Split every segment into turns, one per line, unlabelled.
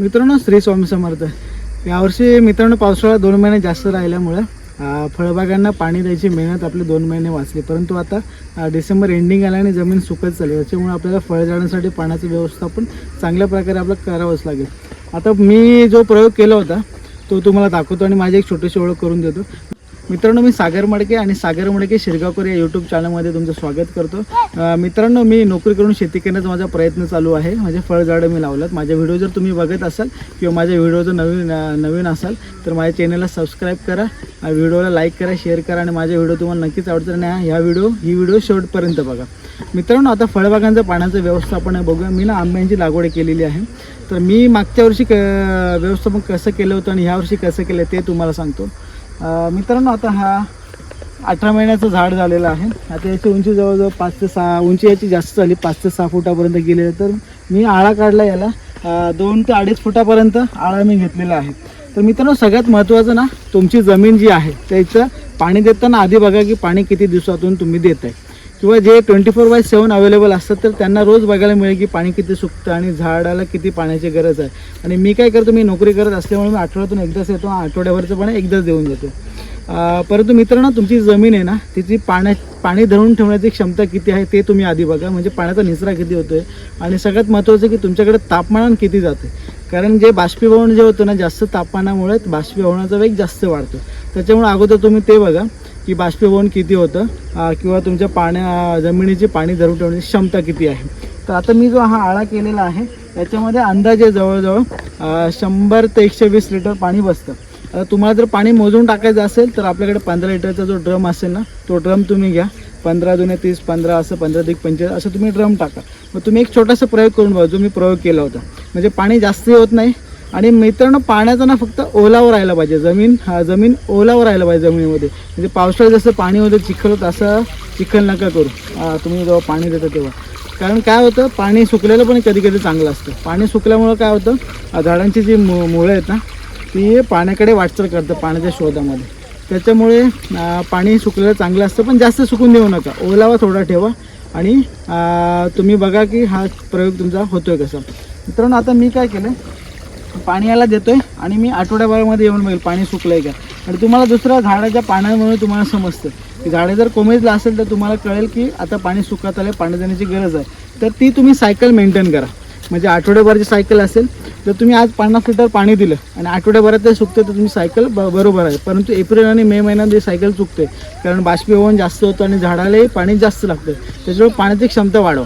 मित्रांनो श्री स्वामी समर्थ. यावर्षी मित्रांनो पावसाळा दोन महिने जास्त राहिल्यामुळं फळबागांना पाणी द्यायची मेहनत आपले दोन महिने वाचली. परंतु आता डिसेंबर एंडिंग आला आणि जमीन सुकत चालली. त्याच्यामुळे आपल्याला फळझाडांसाठी पाण्याचं व्यवस्थापन चांगल्या प्रकारे आपलं करावंच लागेल. आता मी जो प्रयोग केला होता तो तुम्हाला दाखवतो आणि माझी एक छोटीशी ओळख करून देतो. मित्रांनो मी सागर मडके आणि सागर मडके शिरगावकर या यूट्यूब चॅनलमध्ये तुमचं स्वागत करतो. मित्रांनो मी नोकरी करून शेती करण्याचा माझा प्रयत्न चालू आहे. माझे फळझाडं मी लावलं माझे व्हिडिओ जर तुम्ही बघत असाल किंवा माझ्या व्हिडिओ जर नवीन नवीन असाल तर माझ्या चॅनलला सबस्क्राईब करा व्हिडिओला लाईक करा शेअर करा आणि माझे व्हिडिओ तुम्हाला नक्कीच आवडतात आणि ह्या व्हिडिओ ही व्हिडिओ शेवटपर्यंत बघा. मित्रांनो आता फळबागांचं पाण्याचं व्यवस्थापन आहे. बघूया मी ना आंब्यांची लागवड केलेली आहे. तर मी मागच्या वर्षी क व्यवस्थापन कसं केलं होतं आणि ह्या वर्षी कसं केलं ते तुम्हाला सांगतो. मित्रांनो आता हा अठरा महिन्याचं झाड झालेलं आहे. आता याची उंची जवळजवळ पाच ते सहा उंची याची जास्त झाली पाच ते सहा फुटापर्यंत गेलेलं तर मी आळा काढला याला. दोन ते अडीच फुटापर्यंत आळा मी घेतलेला आहे. तर मित्रांनो सगळ्यात महत्त्वाचं ना तुमची जमीन जी आहे त्याचं पाणी देताना आधी बघा की पाणी किती दिवसातून तुम्ही देत आहे किंवा जे twenty four by seven available असतात तर त्यांना रोज बघायला मिळेल की पाणी किती सुकतं आणि झाडाला किती पाण्याची गरज आहे. आणि मी काय करतो मी नोकरी करत असल्यामुळे मी आठवड्यातून एकदाच येतो आठवड्यावरचं पाणी एकदाच देऊन देतो. परंतु मित्रांनो तुमची जमीन आहे ना तिची पाण्या पाणी धरून ठेवण्याची क्षमता किती आहे ते तुम्ही आधी बघा. म्हणजे पाण्याचा निचरा किती होतो आहे आणि सगळ्यात महत्त्वाचं की तुमच्याकडे तापमान किती जाते कारण जे बाष्पीभवन जे होतं ना जास्त तापमानामुळे बाष्पीभवनाचा वेग जास्त वाढतो. त्याच्यामुळे अगोदर तुम्ही ते बघा. की बाष्पीभवन किती होतं? किंवा तुमच्या पाण्या जमिनीची पाणी धरून ठेवण्याची क्षमता किती आहे? तर आता मी जो हा आळा केलेला आहे त्याच्यामध्ये अंदाजे जवळजवळ शंभर ते एकशे वीस लिटर पाणी बसतं. आता तुम्हाला जर पाणी मोजून टाकायचं असेल तर आपल्याकडे पंधरा लिटरचा जो ड्रम असेल ना तो ड्रम तुम्ही घ्या. पंधरा जुने तीस पंधरा असं पंधरा दिक पंचवीस असं तुम्ही ड्रम टाका. मग तुम्ही एक छोटासा प्रयोग करून बघा जो मी प्रयोग केला होता. म्हणजे पाणी जास्त होत नाही आणि मित्रांनो पाण्याचा ना फक्त ओलावर राहायला पाहिजे. जमीन हा जमीन ओलावर राहायला पाहिजे जमिनीमध्ये. म्हणजे पावसाळ्यात जसं पाणी होतं चिखल होतं असं चिखल नका करू. तुम्ही जेव्हा पाणी देता तेव्हा. कारण काय होतं पाणी सुकलेलं पण कधी कधी चांगलं असतं. पाणी सुकल्यामुळं काय होतं झाडांची जी मु मुळं आहेत ना ती पाण्याकडे वाटचाल करतं पाण्याच्या शोधामध्ये. त्याच्यामुळे पाणी सुकलेलं चांगलं असतं पण जास्त सुकून देऊ नका. ओलावा थोडा ठेवा आणि तुम्ही बघा की हा प्रयोग तुमचा होतो आहे कसा. मित्रांनो आता मी काय केलं पाणी याला देतोय आणि मी आठवड्याभरामध्ये येऊन बघेल पाणी सुकलंय का? आणि तुम्हाला दुसऱ्या झाडाच्या पाण्यामुळे तुम्हाला समजतं. की झाडे जर कोमेजलं असेल तर तुम्हाला कळेल की आता पाणी सुकत आलं पाणी देण्याची गरज आहे. तर ती तुम्ही सायकल मेंटेन करा. म्हणजे आठवड्याभराची सायकल असेल तर तुम्ही आज पन्नास लिटर पाणी दिलं आणि आठवड्याभरात ते सुकते तर तुम्ही सायकल ब बरोबर आहे. परंतु एप्रिल आणि मे महिन्यात ही सायकल चुकते कारण बाष्पीभवन जास्त होतं आणि झाडालाही पाणी जास्त लागतं. त्याच्यामुळे पाण्याची क्षमता वाढवा.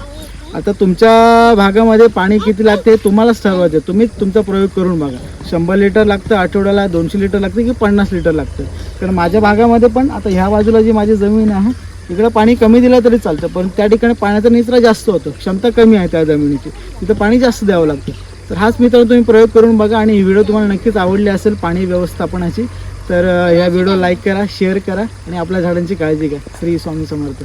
आता तुमच्या भागामध्ये पाणी किती लागते तुम्हालाच ठरवायचं आहे. तुम्हीच तुमचा प्रयोग करून बघा. शंभर लिटर लागतं आठवड्याला दोनशे लिटर लागतं की पन्नास लिटर लागतं? कारण माझ्या भागामध्ये पण आता ह्या बाजूला जी माझी जमीन आहे तिकडं पाणी कमी दिलं तरी चालतं पण त्या ठिकाणी पाण्याचा निचरा जास्त होतो. क्षमता कमी आहे त्या जमिनीची. तिथं पाणी जास्त द्यावं लागतं. तर हाच मित्र तुम्ही प्रयोग करून बघा आणि ही व्हिडिओ तुम्हाला नक्कीच आवडली असेल पाणी व्यवस्थापनाची तर ह्या व्हिडिओ लाईक करा शेअर करा आणि आपल्या झाडांची काळजी घ्या. श्री स्वामी समर्थ.